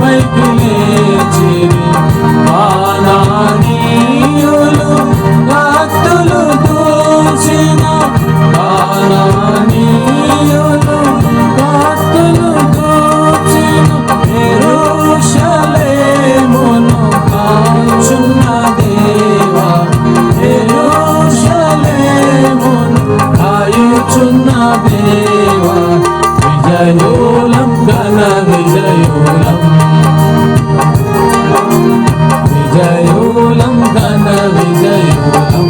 పైకి లేచి ఆ విజయోలం ఘన విజయోలం.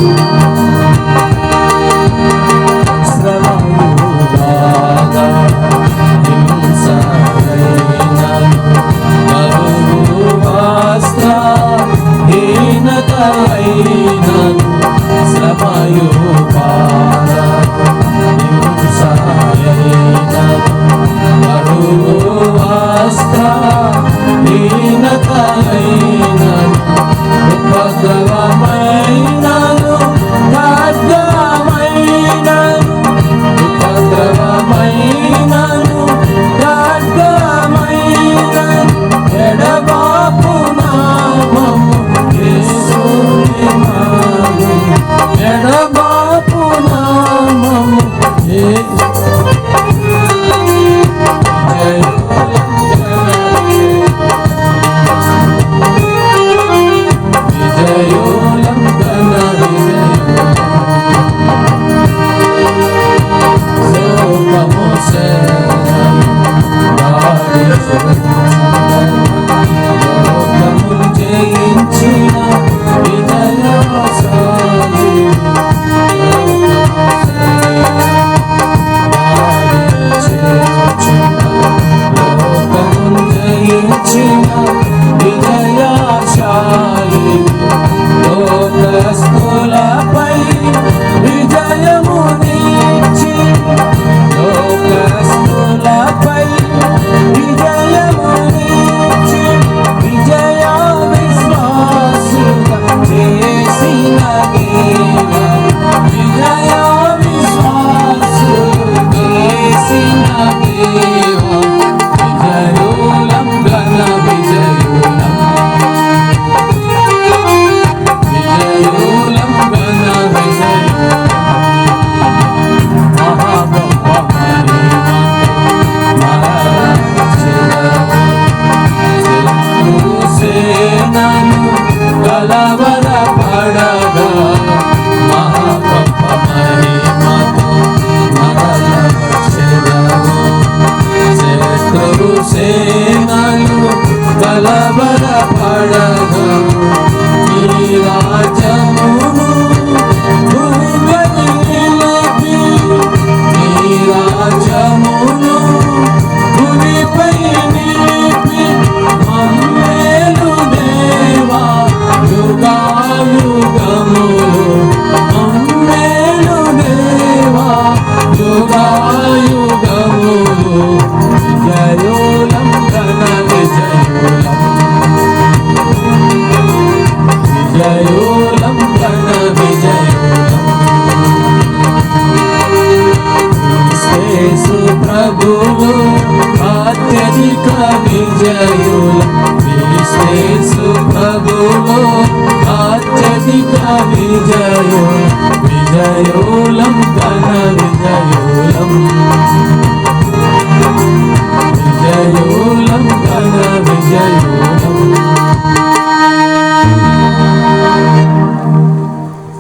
శ్రమయోపా దీనతైన ఉపద్రవమైనను గడ్డమైన ఉపద్రవమైనను గడ్డమైన ఎడబాపు నామము ఎడబా ఆధారపడగా మహా గొప్ప మహిమతో మరలవచెదవు శత్రు సేనలు కలవరపడగవు ఈ